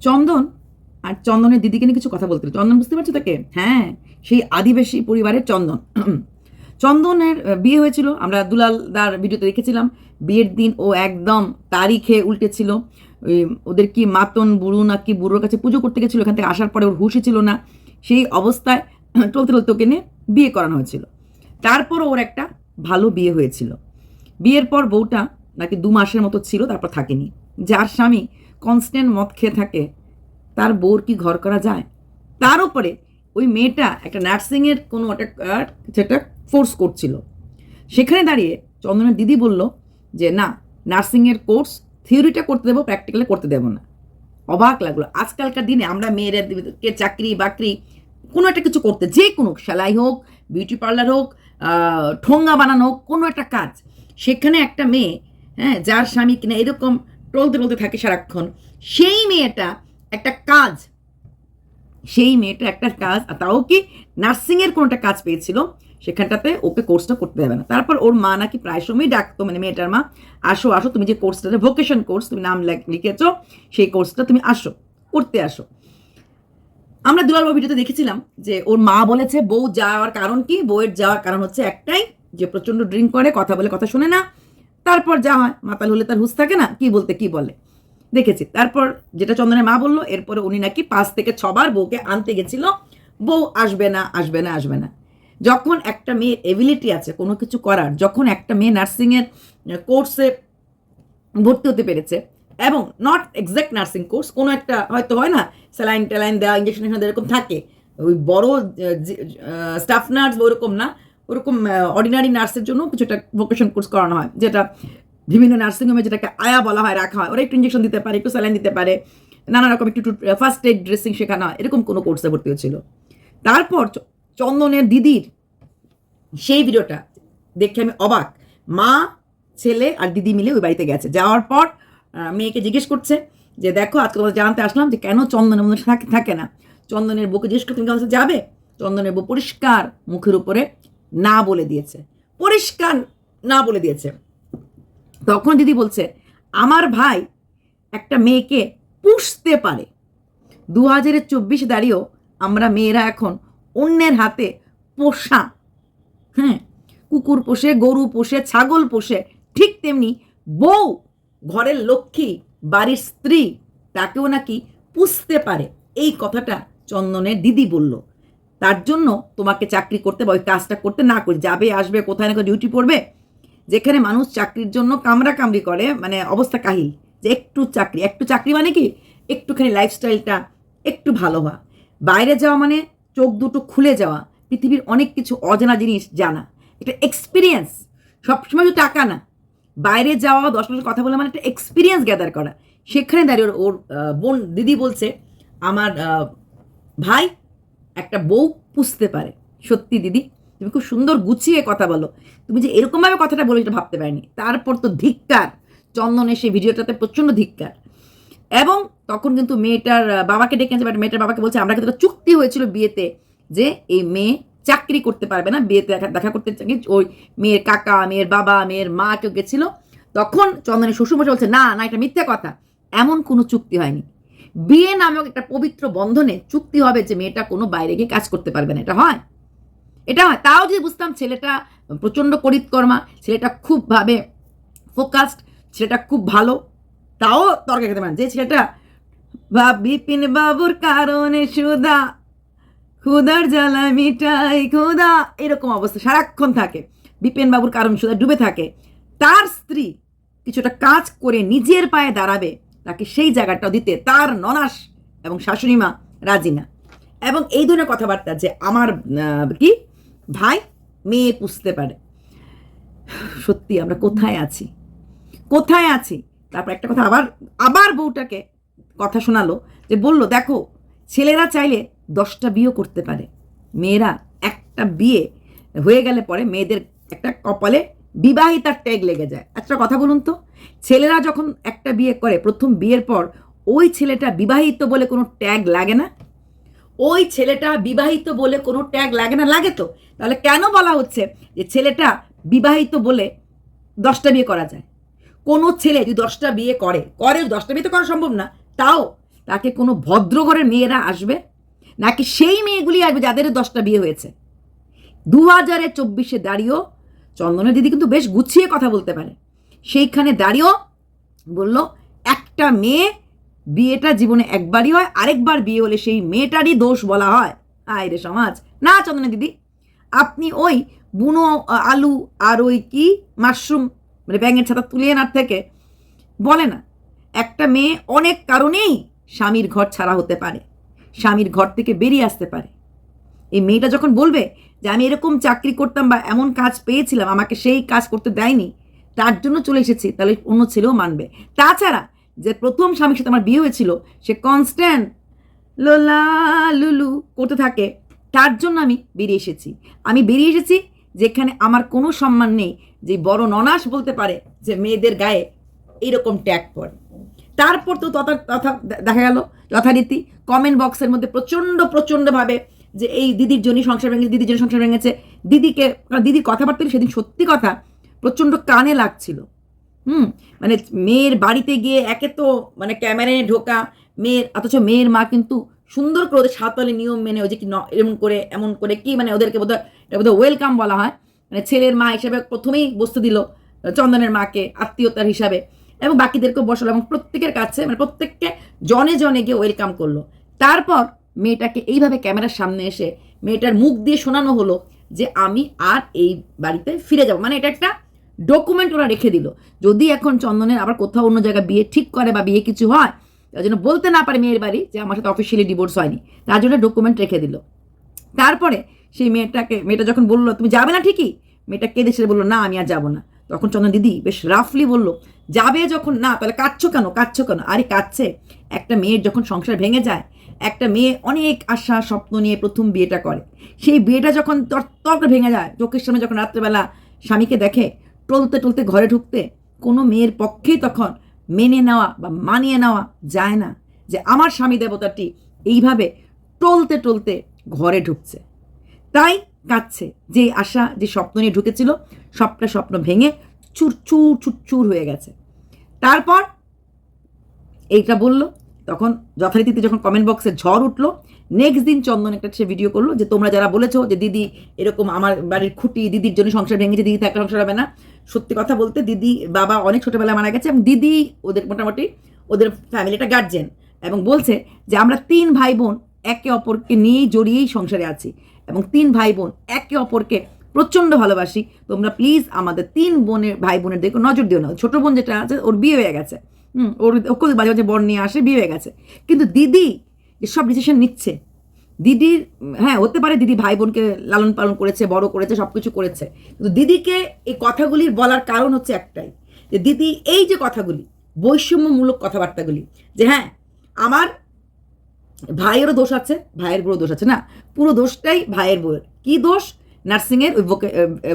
চন্দন আর চন্দনের দিদিকে নিয়ে কিছু কথা বলতে। চন্দন বুঝতে পারছ তাকে? হ্যাঁ সেই আদিবাসী পরিবারের চন্দন। চন্দনের বিয়ে হয়েছিল, আমরা দুলালদার ভিডিওতে দেখেছিলাম। বিয়ের দিন ও একদম তারিখে উল্টেছিল। ওদের কি মাতন বুড়ো না কি বুড়োর কাছে পুজো করতে গেছিল, এখান থেকে আসার পরে ওর হুশই ছিল না। সেই অবস্থায় চলতে চলতে ওকে নিয়ে বিয়ে করানো হয়েছিল। তারপর ওর একটা ভালো বিয়ে হয়েছিল। বিয়ের পর বউটা নাকি দু মাসের মতো ছিল, তারপর থাকেনি। যার স্বামী কনস্ট্যান্ট মদ খেয়ে থাকে, তার বউর কি ঘর করা যায়? তার উপরে ওই মেয়েটা একটা নার্সিংয়ের কোনো একটা সেটা ফোর্স করছিল। সেখানে দাঁড়িয়ে চন্দনের দিদি বলল যে, না, নার্সিংয়ের কোর্স থিওরিটা করতে দেবো প্র্যাকটিক্যালে করতে দেবো না। অবাক লাগল। আজকালকার দিনে আমরা মেয়েরা কে চাকরি বাকরি কোনো একটা কিছু করতে, যে কোনো সেলাই হোক বিউটি পার্লার হোক ঠোঙ্গা বানানো হোক, কোনো একটা কাজ। সেখানে একটা মেয়ে হ্যাঁ যার স্বামী কিনা এরকম টলতে টলতে থাকে সারাক্ষণ। সেই মেয়েটা একটা কাজ, সেই মেয়েটা একটা কাজ, আর তাও কি নার্সিংয়ের কোনো একটা কাজ পেয়েছিল, সেখানটাতে ওকে কোর্সটা করতে দেবে না। তারপর ওর মা নাকি প্রায় সময় ডাকতো মানে মেয়েটার মা, আসো আসো, তুমি যে কোর্সটাতে ভোকেশন কোর্স তুমি নাম লেখ- লিখেছো, সেই কোর্সটা তুমি আসো, করতে আসো। আমরা দুলাল ভিডিওতে দেখেছিলাম যে ওর মা বলেছে, বউ যাওয়ার কারণ কি? বউয়ের যাওয়ার কারণ হচ্ছে একটাই, যে প্রচণ্ড ড্রিঙ্ক করে, কথা বলে, কথা শোনে না তারপর যা হয়, মাতাল হলে তার হুঁশ থাকে না, কি বলতে কি বলে। দেখেছি, তারপর যেটা চন্দনের মা বলল, এরপরে উনি নাকি পাঁচ থেকে ছবার বউকে আনতে গেছিল, বউ আসবে না আসবে না আসবে না। যখন একটা মেয়ের এবিলিটি আছে কোনো কিছু করার, যখন একটা মেয়ে নার্সিংয়ের কোর্সে ভর্তি হতে পেরেছে, এবং নট এক্সাক্ট নার্সিং কোর্স কোনো একটা হয়তো হয় না স্যালাইন ট্যালাইন দেওয়া ইঞ্জেকশন এরকম থাকে, ওই বড় স্টাফ নার্স ওরকম না ওরকম অর্ডিনারি নার্সের জন্য কিছু একটা ভোকেশন কোর্স করানো হয়, যেটা বিভিন্ন নার্সিংহোমে যেটাকে আয়া বলা হয়, রাখা হয়। ওরা একটু ইঞ্জেকশন দিতে পারে, একটু স্যালাইন দিতে পারে, নানা রকম একটু ফার্স্ট এড ড্রেসিং শেখানো হয়, এরকম কোনো কোর্সে ভর্তি হয়েছিল তারপর চন্দনের দিদির, সেই ভিডিওটা দেখে আমি অবাক। মা, ছেলে আর দিদি মিলে ওই বাড়িতে গেছে। যাওয়ার পর মেয়েকে জিজ্ঞেস করছে যে, দেখো, আজকে তোমাদের জানতে আসলাম যে কেন চন্দনের মধ্যে থাকে না? চন্দনের বউকে জিজ্ঞেস করতে যাবে? চন্দনের বউ পরিষ্কার মুখের উপরে না বলে দিয়েছে। পরিষ্কার না বলে দিয়েছে। তখন দিদি বলছে, আমার ভাই একটা মেয়েকে পুষতে পারে। দু হাজারের চব্বিশে দাঁড়িয়েও আমরা মেয়েরা এখন অন্যের হাতে পোষা। হ্যাঁ কুকুর পোষে, গরু পোষে, ছাগল পোষে, ঠিক তেমনি বউ ঘরের লক্ষ্মী, বাড়ির স্ত্রী, তাকেও নাকি পুষতে পারে। এই কথাটা চন্দনের দিদি বলল। তার জন্য তোমাকে চাকরি করতে বা ওই কাজটা করতে না করে। যাবে, আসবে, কোথায় না কোথায় ডিউটি পড়বে, যেখানে মানুষ চাকরির জন্য কামড়া কামড়ি করে মানে অবস্থা কাহিল যে একটু চাকরি। একটু চাকরি মানে কি? একটুখানি লাইফস্টাইলটা একটু ভালো হওয়া। বাইরে যাওয়া মানে চোখ দুটো খুলে যাওয়া। পৃথিবীর অনেক কিছু অজানা জিনিস জানা। একটা এক্সপিরিয়েন্স সবসময় তো টাকা না। বাইরে যাওয়া, দশ মাসের কথা বলে মানে একটা এক্সপিরিয়েন্স গ্যাদার করা। সেখানে দাঁড়িয়ে ওর বোন, দিদি বলছে, আমার ভাই একটা বউ পুষতে পারে। সত্যি দিদি, তুমি খুব সুন্দর গুছিয়ে কথা বলো। তুমি যে এরকমভাবে কথাটা বলে এটা ভাবতে পারিনি। তারপর তো ধিক্কার। চন্দনের সেই ভিডিওটাতে প্রচণ্ড ধিক্কার। এবং তখন কিন্তু মেয়েটার বাবাকে ডেকে আনছে বাট মেয়েটার বাবাকে বলছে, আমরা কিন্তু একটা চুক্তি হয়েছিল বিয়েতে যে এই মেয়ে চাকরি করতে পারবে না, বিয়েতে দেখা দেখা করতে ওই মেয়ের কাকা, মেয়ের বাবা, মেয়ের মা কেউ গেছিল। তখন চন্দনের শ্বশুরমশাই বলছে, না না, এটা মিথ্যা কথা। এমন কোনো চুক্তি হয়নি। বিয়ে নামক একটা পবিত্র বন্ধনে চুক্তি হবে যে মেয়েটা কোনো বাইরে গিয়ে কাজ করতে পারবে না। এটা হয়। এটা হয়। তাও যদি বুঝতাম ছেলেটা প্রচণ্ড করিতকর্মা, ছেলেটা খুব ভাবে ফোকাসড ছেলেটা খুব ভালো, তাও তর্কে খেতে পারেন যে ছেলেটা বা বিপিন বাবুর কারণে সুদা খুদার জ্বালা মিটাই খুদা এরকম অবস্থা। সারাক্ষণ থাকে। বিপিন বাবুর কারণ সুদা ডুবে থাকে। তার স্ত্রী কিছুটা কাজ করে নিজের পায়ে দাঁড়াবে। তাকে সেই জায়গাটাও দিতে তার ননাস এবং শাশুড়ি মা রাজি না। এবং এই ধরনের কথাবার্তা যে আমার কি? ভাই, মেয়ে পুষতে পারে। সত্যি আমরা কোথায় আছি? কোথায় আছি? তারপর একটা কথা আবার আবার বউটাকে কথা শোনালো যে বলল, দেখো, ছেলেরা চাইলে দশটা বিয়েও করতে পারে। মেয়েরা একটা বিয়ে হয়ে গেলে পরে মেয়েদের একটা কপালে বিবাহিতার ট্যাগ লেগে যায়। একটা কথা বলুন তো, ছেলেরা যখন একটা বিয়ে করে, প্রথম বিয়ের পর, ওই ছেলেটা বিবাহিত বলে কোনো ট্যাগ লাগে না? ওই ছেলেটা বিবাহিত বলে কোনো ট্যাগ লাগে না? লাগে তো? তাহলে কেন বলা হচ্ছে যে ছেলেটা বিবাহিত বলে দশটা বিয়ে করা যায়? কোনো ছেলে যদি দশটা বিয়ে করে করে দশটা বিয়ে তো করা সম্ভব না, তাও তাকে কোনো ভদ্র ঘরের মেয়েরা আসবে? নাকি সেই মেয়েগুলি আসবে যাদের দশটা বিয়ে হয়েছে? দু হাজারে চব্বিশে দাঁড়িয়েও চন্দনের দিদি কিন্তু বেশ গুছিয়ে কথা বলতে পারে। সেইখানে দাঁড়িয়েও বলল, একটা মেয়ে বিয়েটা জীবনে একবারই হয়, আরেকবার বিয়ে হলে সেই মেয়েটারই দোষ বলা হয়। আয় রে সমাজ। না, চন্দনা দিদি, আপনি ওই বুনো আলু আর ওই কি মাশরুম মানে ব্যাঙের ছাতা তুলে আনার থেকে বলে না, একটা মেয়ে অনেক কারণেই স্বামীর ঘর ছাড়া হতে পারে, স্বামীর ঘর থেকে বেরিয়ে আসতে পারে। এই মেয়েটা যখন বলবে যে আমি এরকম চাকরি করতাম বা এমন কাজ পেয়েছিলাম, আমাকে সেই কাজ করতে দেয়নি, তার জন্য চলে এসেছি, তাহলে অন্য ছেলেও মানবে। তাছাড়া যে প্রথম স্বামীর সাথে আমার বিয়ে হয়েছিল, সে কনস্ট্যান্ট লোলা লুলু করতে থাকে, তার জন্য আমি বেরিয়ে এসেছি। আমি বেরিয়ে এসেছি যেখানে আমার কোনো সম্মান নেই, যে বড় ননাস বলতে পারে যে মেয়েদের গায়ে এইরকম ট্যাগ পড়ে তারপর তো তথা তথা, দেখা গেল, যথারীতি কমেন্ট বক্সের মধ্যে প্রচণ্ড প্রচণ্ডভাবে যে এই দিদির জন্যই সংসার ভেঙেছে, দিদির জন্য সংসার ভেঙেছে। দিদিকে দিদির কথাবার্তা সেদিন সত্যি কথা, প্রচণ্ড কানে লাগছিল। হুম? মানে মেয়ের বাড়িতে গিয়ে একে তো মানে ক্যামেরায় ঢোকা, মেয়ের, অথচ মেয়ের মা কিন্তু সুন্দর করে ওদের সাঁওতালি নিয়ম মেনে ওই যে কি এমন করে এমন করে কি মানে ওদেরকে বোধহয় বোধহয় ওয়েলকাম বলা হয়। মানে ছেলের মা হিসাবে প্রথমেই বসতে দিল, চন্দনের মাকে, আত্মীয়তার হিসাবে। এবং বাকিদেরকেও বসালো এবং প্রত্যেকের কাছে মানে প্রত্যেককে জনে জনে গিয়ে ওয়েলকাম করল। তারপর মেয়েটাকে এইভাবে ক্যামেরার সামনে এসে মেয়েটার মুখ দিয়ে শোনানো হলো যে আমি আর এই বাড়িতে ফিরে যাব। মানে এটা একটা ডকুমেন্ট ওরা রেখে দিল। যদি এখন চন্দনের আবার কোথাও অন্য জায়গায় বিয়ে ঠিক করে বা বিয়ে কিছু হয়, তার জন্য বলতে না পারে মেয়ের বাড়ি যে আমার সাথে অফিসিয়ালি ডিভোর্স হয়নি। তার জন্য ডকুমেন্ট রেখে দিল। তারপরে সেই মেয়েটাকে, মেয়েটা যখন বলল, তুমি যাবে না ঠিকই? মেয়েটা কেঁদে সেরে বলল, না, আমি আর যাব না। তখন চন্দন দিদি বেশ রাফলি বলল, যাবে যখন? না, তাহলে কাঁদছো কেন? কাঁদছো কেন? আরে, কাঁদছে। একটা মেয়ের যখন সংসার ভেঙে যায় একটা মেয়ে অনেক আশা, স্বপ্ন নিয়ে প্রথম বিয়েটা করে। সেই বিয়েটা যখন তর তর ভেঙে যায়, চোখের সামনে যখন রাত্রেবেলা স্বামীকে দেখে, টলতে টলতে ঘরে ঢুকতে, কোনো মেয়ের পক্ষেই তখন মেনে নেওয়া বা মানিয়ে নেওয়া যায় না যে আমার স্বামী দেবতাটি এইভাবে টলতে টলতে ঘরে ঢুকছে। তাই কাঁদছে যে আশা, যে স্বপ্ন নিয়ে ঢুকেছিল সবটা স্বপ্ন ভেঙে চুর চুর চুর চুর হয়ে গেছে। তারপর এইটা বলল তখন যথারীতিতে যখন কমেন্ট বক্সে ঝড় উঠল নেক্সট দিন চন্দন একটা সে ভিডিও করল যে, তোমরা যারা বলেছ যে, দিদি এরকম আমার বাড়ির খুঁটি দিদির জন্য সংসার ভেঙেছে দিদি থাকলে সংসার হবে না। সত্যি কথা বলতে দিদি, বাবা অনেক ছোটোবেলায় মারা গেছে এবং দিদি ওদের মোটামুটি ওদের ফ্যামিলিটা গার্জেন এবং বলছে যে, আমরা তিন ভাই বোন একে অপরকে নিয়েই জড়িয়েই সংসারে আছি এবং তিন ভাই বোন একে অপরকে প্রচণ্ড ভালোবাসি। তোমরা প্লিজ আমাদের তিন বোনের ভাই বোনের দিকে নজর দিও না। ছোটো বোন যেটা আছে, ওর বিয়ে হয়ে গেছে। হুম, ওর ওকে মাঝে মাঝে বর নিয়ে আসে, বিয়ে হয়ে গেছে। কিন্তু দিদি যেসব ডিসিশন নিচ্ছে। দিদির হ্যাঁ হতে পারে দিদি ভাই বোনকে লালন পালন করেছে, বড় করেছে সব কিছু করেছে। কিন্তু দিদিকে এই কথাগুলির বলার কারণ হচ্ছে একটাই, যে দিদি এই যে কথাগুলি, বৈষম্যমূলক কথাবার্তাগুলি, যে হ্যাঁ আমার ভাইয়েরও দোষ আছে, ভাইয়ের বড় দোষ আছে না? পুরো দোষটাই ভাইয়ের বউয়ের। কি দোষ? নার্সিংয়ের ওই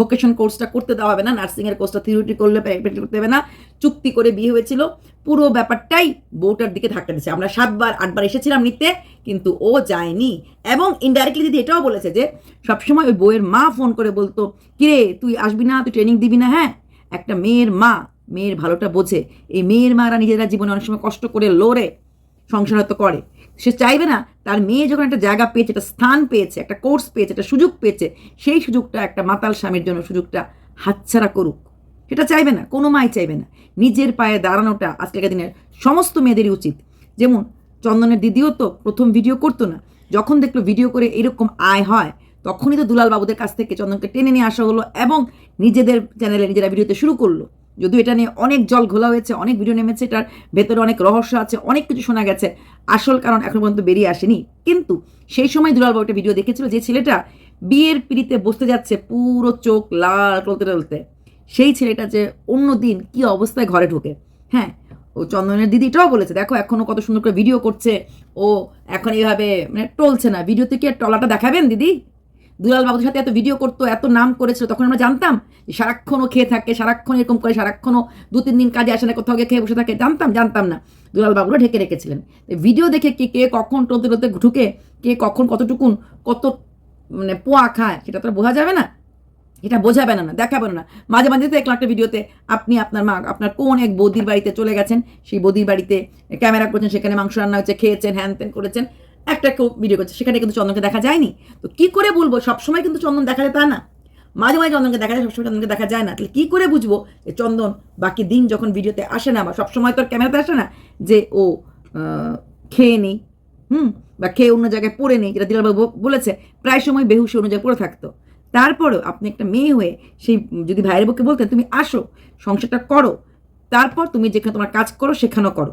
ভোকেশন কোর্সটা করতে দেওয়া হবে না, নার্সিংয়ের কোর্সটা থিওরিটি করলে প্র্যাকটিস করতে হবে না, চুক্তি করে বিয়ে হয়েছিল, পুরো ব্যাপারটাই বউটার দিকে ধাক্কা দিচ্ছে আমরা সাতবার, আটবার এসেছিলাম নিতে, কিন্তু ও যায়নি। এবং ইনডাইরেক্টলি দিদি এটাও বলেছে যে, সবসময় ওই বউয়ের মা ফোন করে বলতো, কিরে, তুই আসবি না, তুই ট্রেনিং দিবি না? হ্যাঁ একটা মেয়ের মা, মেয়ের ভালোটা বোঝে। এই মেয়ের মারা নিজেরা জীবনে অনেক সময় কষ্ট করে লড়ে, সংসার হয়তো করে। সে চাইবে না, তার মেয়ে যখন একটা জায়গা পেয়েছে, একটা স্থান পেয়েছে, একটা কোর্স পেয়েছে, একটা সুযোগ পেয়েছে, সেই সুযোগটা একটা মাতাল স্বামীর জন্য সুযোগটা হাতছাড়া করুক। সেটা চাইবে না, কোনো মাই চাইবে না। নিজের পায়ে দাঁড়ানোটা আজকালকার দিনের সমস্ত মেয়েদেরই উচিত। যেমন চন্দনের দিদিও তো প্রথম ভিডিও করতো না। যখন দেখল ভিডিও করে এরকম আয় হয়, তখনই তো দুলাল বাবুদের কাছ থেকে চন্দনকে টেনে নিয়ে আসা হলো এবং নিজেদের চ্যানেলে নিজেরা ভিডিওতে শুরু করল। যদিও এটা নিয়ে অনেক জল ঘোলা হয়েছে, অনেক ভিডিও নেমেছে, এটার ভেতরে অনেক রহস্য আছে, অনেক কিছু শোনা গেছে। আসল কারণ এখন পর্যন্ত বেরিয়ে আসেনি। কিন্তু সেই সময় দুলালবাবু একটা ভিডিও দেখেছিল যে ছেলেটা বিয়ের পিড়িতে বসতে যাচ্ছে পুরো চোখ লাল টলতে টলতে। সেই ছেলেটা যে অন্য দিন কি অবস্থায় ঘরে ঢোকে। হ্যাঁ ও চন্দনের দিদিটাও বলেছে, দেখো, এখনও কত সুন্দর করে ভিডিও করছে। ও এখন এইভাবে মানে টলছে না। ভিডিওতে কি আর টলাটা দেখাবেন দিদি? দুলাল বাবুদের সাথে এত ভিডিও করতো, এত নাম করেছিল, তখন আমরা জানতাম যে সারাক্ষণও খেয়ে থাকে, সারাক্ষণ এরকম করে, সারাক্ষণও দু, তিন দিন কাজে আসে না, কোথাও গিয়ে খেয়ে বসে থাকে, জানতাম জানতাম না। দুলাল বাবুরা ঢেকে রেখেছিলেন। ভিডিও দেখে কে কে কখন টলতে টলতে ঢুকে, কে কখন কতটুকুন, কত মানে পোয়া খায়, সেটা তো বোঝা যাবে না। এটা বোঝাবেন না দেখাবেন না মাঝে মাঝে দেখলাম একটা ভিডিওতে আপনি, আপনার মা, আপনার কোন এক বৌদির বাড়িতে চলে গেছেন, সেই বৌদির বাড়িতে ক্যামেরা করছেন, সেখানে মাংস রান্না হচ্ছে খেয়েছেন হ্যান ত্যান করেছেন একটা কেউ ভিডিও করছে, সেখানে কিন্তু চন্দনকে দেখা যায়নি। তো কি করে বলব? সবসময় কিন্তু চন্দন দেখা যায় তা না। মাঝে মাঝে চন্দনকে দেখা যায়, সবসময় চন্দনকে দেখা যায় না। তাহলে কী করে বুঝব যে চন্দন বাকি দিন যখন ভিডিওতে আসে না বা সবসময় তো ক্যামেরাতে আসে না যে ও খেয়ে নেই, হুম, বা খেয়ে অন্য জায়গায় পড়ে নেই, যেটা দিলালবাবু বলেছে, প্রায় সময় বেহুশে অন্য জায়গায় পড়ে থাকতো। তারপরেও আপনি একটা মেয়ে হয়ে সেই যদি ভাইয়ের বউকে বলতেন, তুমি আসো, সংসারটা করো, তারপর তুমি যেখানে তোমার কাজ করো, সেখানেও করো।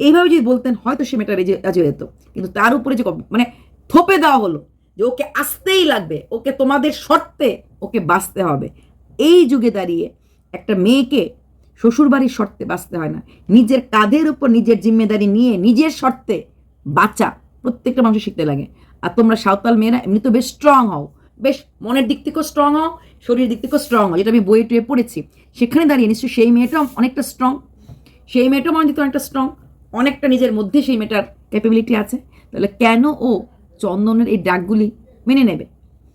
এইভাবে যদি বলতেন, হয়তো সে মেয়েটা রেজে রাজি হতো কিন্তু তার উপরে যে মানে থোপে দেওয়া হলো যে ওকে আসতেই লাগবে, ওকে তোমাদের শর্তে ওকে বাঁচতে হবে। এই যুগে দাঁড়িয়ে একটা মেয়েকে শ্বশুরবাড়ির শর্তে বাঁচতে হয় না। নিজের কাঁধের উপর নিজের জিম্মেদারি নিয়ে নিজের শর্তে বাঁচা। প্রত্যেকটা মানুষের শিখতে লাগে। আর তোমরা সাঁওতাল মেয়েরা, এমনি তো বেশ স্ট্রং হও। বেশ মনের দিক থেকেও স্ট্রং হও শরীরের দিক থেকেও স্ট্রং হও, যেটা আমি বইয়ে টুয়ে পড়েছি। সেখানে দাঁড়িয়ে নিশ্চয়ই সেই মেয়েটাও অনেকটা স্ট্রং সেই মেয়েটাও মনে অনেকটা স্ট্রং অনেকটা নিজের মধ্যে সেই মেয়েটার ক্যাপাবিলিটি আছে। তাহলে কেন ও চন্দনের এই ডাকগুলি মেনে নেবে?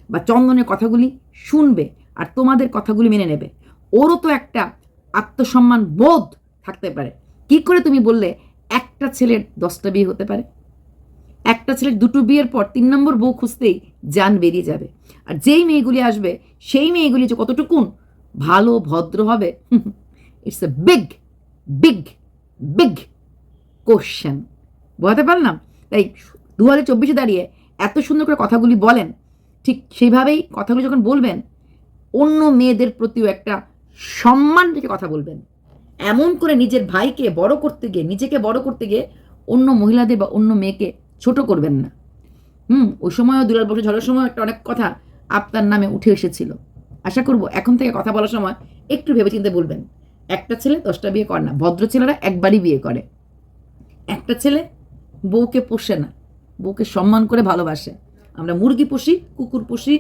বা চন্দনের কথাগুলি শুনবে আর তোমাদের কথাগুলি মেনে নেবে? ওরও তো একটা আত্মসম্মান বোধ থাকতে পারে। কি করে তুমি বললে একটা ছেলের দশটা বিয়ে হতে পারে? একটা ছেলের দুটো বিয়ের পর তিন নম্বর বউ খুঁজতেই যান বেরিয়ে যাবে। আর যেই মেয়েগুলি আসবে, সেই মেয়েগুলি যে কতটুকুন ভালো, ভদ্র হবে it's a big big big question বোঝাতে পারলাম? তাই দু হাজার চব্বিশে দাঁড়িয়ে এত সুন্দর করে কথাগুলি বলেন, ঠিক সেইভাবেই কথাগুলি যখন বলবেন, অন্য মেয়েদের প্রতিও একটা সম্মান রেখে কথা বলবেন। এমন করে নিজের ভাইকে বড় করতে গিয়ে, নিজেকে বড় করতে গিয়ে অন্য মহিলাদের বা অন্য মেয়েকে ছোট করবেন না। হুম, ওই সময়ও দুলাল বসে ঝড়ের সময় একটা অনেক কথা আপনার নামে উঠে এসেছিল। আশা করব এখন থেকে কথা বলার সময় একটু ভেবেচিন্তে বলবেন। একটা ছেলে দশটা বিয়ে করে না, ভদ্র ছেলেরা একবারই বিয়ে করে। একটা ছেলে বউকে পোষে না, বউকে সম্মান করে ভালোবাসে। আমরা মুরগি পুষি, কুকুর পুষি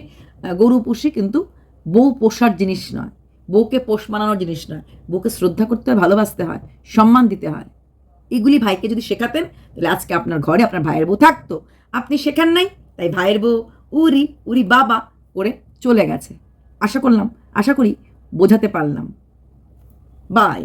গরু পুষি, কিন্তু বউ পোষার জিনিস নয়। বউকে পোষ মানানোর জিনিস নয়। বউকে শ্রদ্ধা করতে হয়, ভালোবাসতে হয়, সম্মান দিতে হয়। এগুলি ভাইকে যদি শেখাতেন, তাহলে আজকে আপনার ঘরে আপনার ভাইয়ের বউ থাকতো। আপনি শেখান নাই, তাই ভাইয়ের বউ উরি উরি বাবা করে চলে গেছে। আশা করলাম, আশা করি বোঝাতে পারলাম। বাই